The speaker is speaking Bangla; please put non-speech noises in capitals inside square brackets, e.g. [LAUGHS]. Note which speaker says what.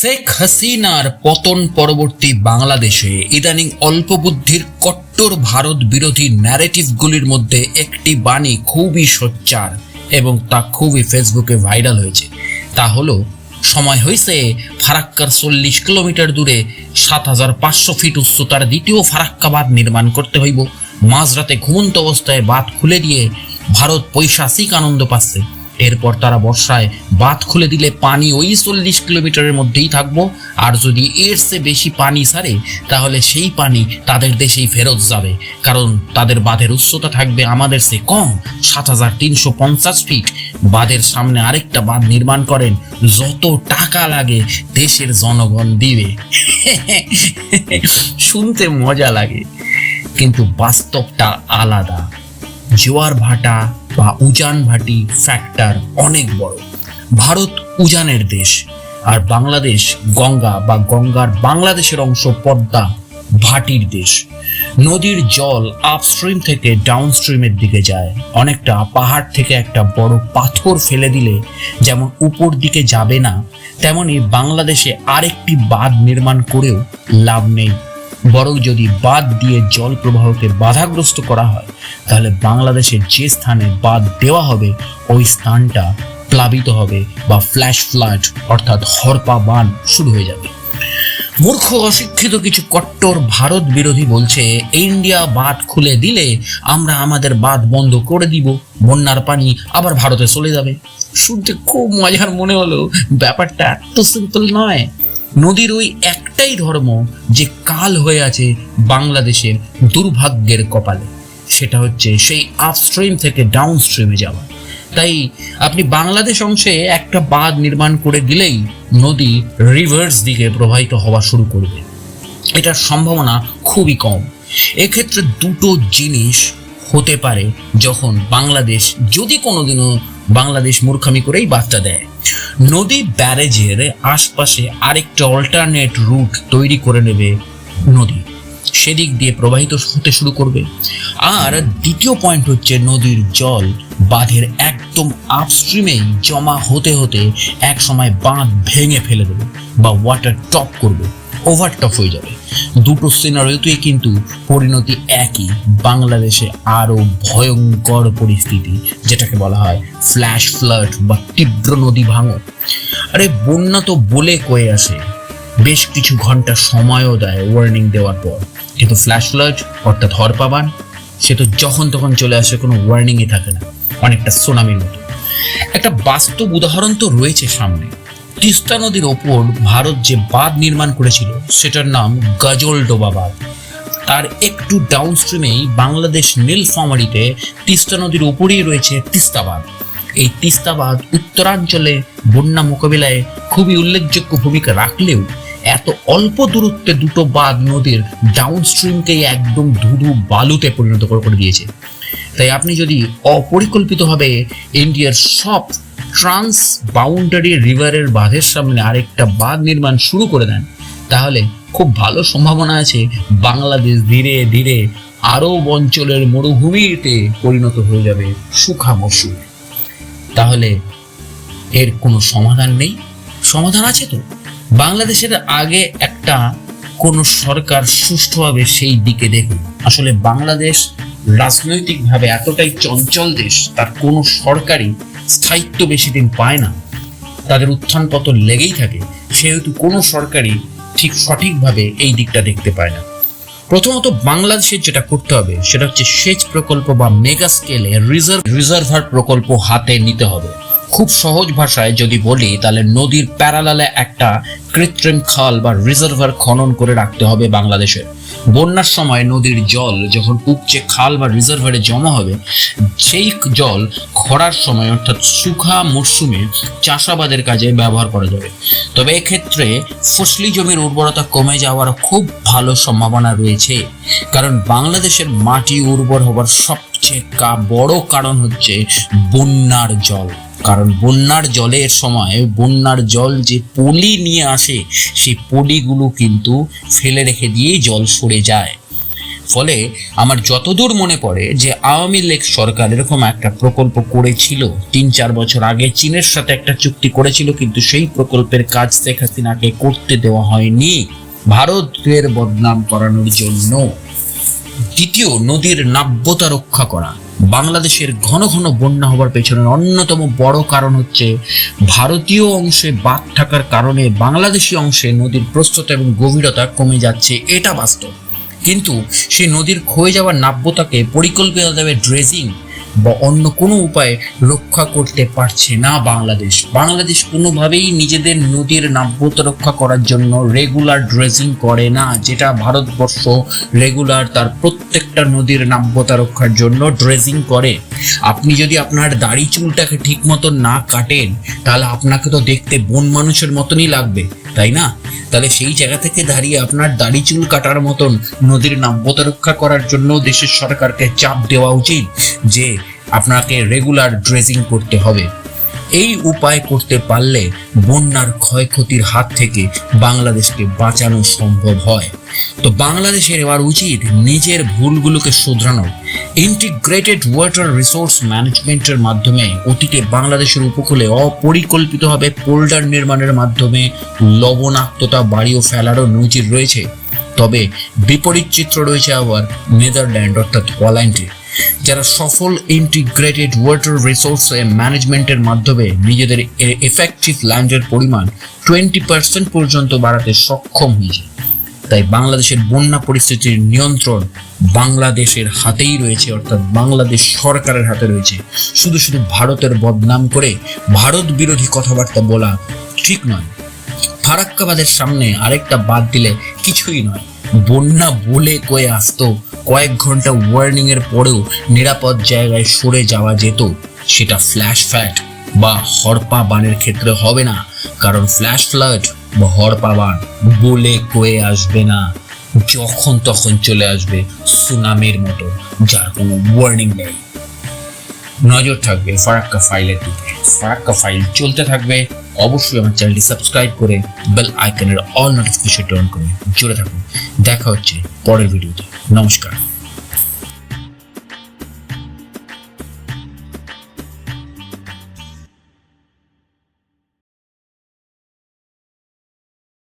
Speaker 1: শেখ হাসিনার পতন পরবর্তী বাংলাদেশে ইদানিং অল্প বুদ্ধির কট্টর ভারত বিরোধী ন্যারেটিভগুলির মধ্যে একটি বাণী খুবই সোচ্চার এবং তা খুবই ফেসবুকে ভাইরাল হয়েছে। তা হলো, সময় হয়েছে ফারাক্কার চল্লিশ কিলোমিটার দূরে সাত হাজার পাঁচশো ফিট উচ্চতার দ্বিতীয় ফারাক্কা বাঁধ নির্মাণ করতে হইব। মাঝরাতে ঘুমন্ত অবস্থায় বাঁধ খুলে দিয়ে ভারত পৈশাচিক আনন্দ পাচ্ছে। এরপর তারা বর্ষায় বাঁধ খুলে দিলে পানি ওই চল্লিশ কিলোমিটারের মধ্যেই থাকব। আর যদি এর চেয়ে বেশি পানি ছাড়ে তাহলে সেই পানি তাদের দেশেই ফেরত যাবে। কারণ তাদের বাঁধের উচ্চতা থাকবে আমাদের চেয়ে কম। সাত হাজার তিনশো পঞ্চাশ ফিট। বাঁধের সামনে আরেকটা বাঁধ নির্মাণ করেন, যত টাকা লাগে দেশের জনগণ দিবে। [LAUGHS] শুনতে মজা লাগে। কিন্তু বাস্তবটা আলাদা। জোয়ার ভাটা বা উজান ভাটি ফ্যাক্টর অনেক বড়। ভারত উজানের দেশ, আর বাংলাদেশ গঙ্গা বা গঙ্গার বাংলাদেশের অংশ পদ্মা ভাটির দেশ। নদীর জল আপস্ট্রিম থেকে ডাউনস্ট্রিমের দিকে যায়। অনেকটা পাহাড় থেকে একটা বড় পাথর ফেলে দিলে যেমন উপর দিকে যাবে না, তেমনি বাংলাদেশে আরেকটি বাঁধ নির্মাণ করেও লাভ নেই। বরং যদি বাদ দিয়ে জল প্রবাহকে বাধাগ্রস্ত করা হয়, তাহলে বাংলাদেশের যে স্থানে বাদ দেওয়া হবে, ওই স্থানটা প্লাবিত হবে বা ফ্ল্যাশ ফ্লাড অর্থাৎ হরপা বান শুরু হয়ে যাবে। মূর্খ, অশিক্ষিত কিছু কট্টর ভারত বিরোধী বলছে, ইন্ডিয়া বাঁধ খুলে দিলে আমরা আমাদের বাঁধ বন্ধ করে দিব, বন্যার পানি আবার ভারতে চলে যাবে। শুনতে খুব মজার মনে হলো, ব্যাপারটা এত সিম্পল নয়। নদীর ওই একটাই ধর্ম যে কাল হয়ে আছে বাংলাদেশের দুর্ভাগ্যের কপালে। সেটা হচ্ছে সেই আপস্ট্রিম থেকে ডাউনস্ট্রিমে যাওয়া। তাই আপনি বাংলাদেশ অংশে একটা বাঁধ নির্মাণ করে দিলেই নদী রিভার্স দিকে প্রবাহিত হওয়া শুরু করবে। এটার সম্ভাবনা খুবই কম। এক্ষেত্রে দুটো জিনিস হতে পারে যখন বাংলাদেশ, যদি কোনোদিনও বাংলাদেশ মূর্খামি করেই বার্তা দেয়। নদী ব্যারেজের আশপাশে আরেকটা অল্টারনেট রুট তৈরি করে নেবে নদী। সেদিক দিয়ে প্রবাহিত হতে শুরু করবে। আর দ্বিতীয় পয়েন্ট হচ্ছে নদীর জল। বাঁধের একদম আপস্ট্রিমেই জমা হতে হতে এক সময় বাঁধ ভেঙে ফেলে দেবে বা ওয়াটার টপ করবে। ওভারটপ হয়ে যাবে। দুটো সিনারিওতেই কিন্তু পরিণতি একই। বাংলাদেশে আরও ভয়ঙ্কর পরিস্থিতি, যেটাকে বলা হয় ফ্ল্যাশ ফ্লাড বা তীব্র নদী ভাঙন। আরে, বন্যা তো বলে কয়ে আসে। বেশ কিছু ঘণ্টা সময়ও দেয় ওয়ার্নিং দেওয়ার পর। কিন্তু ফ্ল্যাশ ফ্লাড অর্থাৎ হরপাবান সে তো যখন তখন চলে আসে, কোনো ওয়ার্নিংই থাকে না। অনেকটা সুনামির মতো। একটা বাস্তব উদাহরণ তো রয়েছে সামনে। তিস্তা নদীর ওপর ভারত যে বাঁধ নির্মাণ করেছিল, সেটার নাম গজলডোবা বাঁধ তার একটু ডাউনস্ট্রিমেই বাংলাদেশ নীলফামারীতে তিস্তা নদীর উপরেই রয়েছে তিস্তা বাঁধ। এই তিস্তা বাঁধ উত্তরাঞ্চলে বন্যা মোকাবিলায় খুবই উল্লেখযোগ্য ভূমিকা রাখলেও এত অল্প দূরত্বে দুটো বাঁধ নদীর ডাউনস্ট্রিমকে একদম ধুধু বালুতে পরিণত করে দিয়েছে। তাই আপনি যদি অপরিকল্পিতভাবে ইন্ডিয়ার সব ট্রান্স বাউন্ডারি রিভারের বাঁধের সামনে আরেকটা বাঁধ নির্মাণ শুরু করে দেন। তাহলে খুব ভালো সম্ভাবনা আছে বাংলাদেশ ধীরে ধীরে আরব অঞ্চলের মরুভূমিতে পরিণত হয়ে যাবে সুখা মসুর তাহলে এর কোনো সমাধান নেই? সমাধান আছে তো। বাংলাদেশের আগে একটা কোন সরকার সুষ্ঠুভাবে সেই দিকে দেখুন আসলে বাংলাদেশ রাজনৈতিকভাবে এতটাই চঞ্চল দেশ, তার কোনো সরকারই স্থায়িত্ব বেশি দিন পায় না। তাদের উত্থান পতন লেগেই থাকে, সেহেতু কোনো সরকারই ঠিক সঠিকভাবে এই দিকটা দেখতে পায় না। প্রথমত বাংলাদেশের যেটা করতে হবে, সেটা হচ্ছে সেচ প্রকল্প বা মেগা স্কেলে রিজার্ভ রিজার্ভার প্রকল্প হাতে নিতে হবে। খুব সহজ ভাষায় যদি বলি, তাহলে নদীর প্যারালালে একটা কৃত্রিম খাল বা রিজার্ভার খনন করে রাখতে হবে বাংলাদেশের বন্যার সময় নদীর জল যখন উপচে খাল বা রিজার্ভারে জমা হবে, সেই জল খরার সময়, অর্থাৎ শুখা মরশুমে চাষাবাদের কাজে ব্যবহার করা যাবে। তবে এক্ষেত্রে ফসলি জমির উর্বরতা কমে যাওয়ার খুব ভালো সম্ভাবনা রয়েছে, কারণ বাংলাদেশের মাটি উর্বর হবার সবচেয়ে বড় কারণ হচ্ছে বন্যার জল। কারণ বন্যার জলের সময়, বন্যার জল যে পলি নিয়ে আসে, সেই পলিগুলো কিন্তু ফেলে রেখে দিয়েই জল সরে যায়। ফলে আমার যতদূর মনে পড়ে যে আওয়ামী লীগ সরকার এরকম একটা প্রকল্প করেছিল, তিন চার বছর আগে চীনের সাথে একটা চুক্তি করেছিল, কিন্তু সেই প্রকল্পের কাজ শেখ হাসিনাকে করতে দেওয়া হয়নি। ভারতের বদনাম করানোর জন্য দ্বিতীয় নদীর নাব্যতা রক্ষা করা। বাংলাদেশের ঘন ঘন বন্যা হওয়ার পেছনের অন্যতম বড় কারণ হচ্ছে ভারতীয় অংশে বাদ থাকার কারণে বাংলাদেশি অংশে নদীর প্রস্থতা এবং গভীরতা কমে যাচ্ছে। এটা বাস্তব। কিন্তু সেই নদীর ক্ষয়ে যাওয়ার নাব্যতাকে পরিকল্পিতভাবে ড্রেজিং বা অন্য কোনো উপায়ে রক্ষা করতে পারছে না বাংলাদেশ। বাংলাদেশ কোনোভাবেই নিজেদের নদীর নাব্যতা রক্ষা করার জন্য রেগুলার ড্রেজিং করে না, যেটা ভারতবর্ষ রেগুলার তার প্রত্যেকটা নদীর নাব্যতা রক্ষার জন্য ড্রেজিং করে। আপনি যদি আপনার দাড়ি চুলটাকে ঠিক মতো না কাটেন, তাহলে আপনাকে তো দেখতে বন মানুষের মতনই লাগবে। তাই না? তাহলে সেই জায়গা থেকে দাঁড়িয়ে আপনার দাড়ি চুল কাটার মতন নদীর নাব্যতা রক্ষা করার জন্য দেশের সরকারকে চাপ দেওয়া উচিত যে আপনাকে রেগুলার ড্রেসিং করতে হবে। এই উপায় করতে পারলে বন্যার ক্ষয়ক্ষতির হাত থেকে বাংলাদেশকে বাঁচানো সম্ভব হয়। তো বাংলাদেশের এবার উচিত নিজের ভুলগুলোকে শুধরানো। ইন্টিগ্রেটেড ওয়াটার রিসোর্স ম্যানেজমেন্টের মাধ্যমে অতীতে বাংলাদেশের উপকূলে অপরিকল্পিতভাবে পোল্ডার নির্মাণের মাধ্যমে লবণাক্ততা বাড়িও ফেলারও নজির রয়েছে। তবে বিপরীত চিত্র রয়েছে আবার নেদারল্যান্ড, অর্থাৎ হল্যান্ডে যারা সফল ইন্টিগ্রেটেড ওয়াটার রিসোর্স ম্যানেজমেন্টের মাধ্যমে নিজেদের এফেক্টিভ ল্যান্ডের পরিমাণ টোয়েন্টি পার্সেন্ট পর্যন্ত বাড়াতে সক্ষম হয়েছে। তাই বাংলাদেশের বন্যা পরিস্থিতির নিয়ন্ত্রণ বাংলাদেশের হাতেই রয়েছে, অর্থাৎ বাংলাদেশ সরকারের হাতে রয়েছে। শুধু শুধু ভারতের বদনাম করে ভারত বিরোধী কথাবার্তা বলা ঠিক নয়। ফারাক্কাবাদের সামনে আরেকটা বাদ দিলে কিছুই নয়। বন্যা বলে কয়ে আসতো, কয়েক ঘণ্টা ওয়ার্নিং এর পরেও নিরাপদ জায়গায় সরে যাওয়া যেত। সেটা ফ্ল্যাশ ফ্ল্যাট বা হরপা বানের ক্ষেত্রে হবে না, কারণ ফ্ল্যাশ ফ্লাড বা হরপা বান বলে কয়ে আসবে না। যখন তখন চলে আসবে সুনামির মতো, যার কোনো ওয়ার্নিং নেই। নজর থাকবে ফারাক্কা ফাইলের দিকে। ফারাক্কা ফাইল চলতে থাকবে অবশ্যই আমার চ্যানেলটি সাবস্ক্রাইব করে বেল আইকনের অল নোটিফিকেশন অন করে জুড়ে থাকুন। দেখা হচ্ছে পরের ভিডিওতে নমস্কার।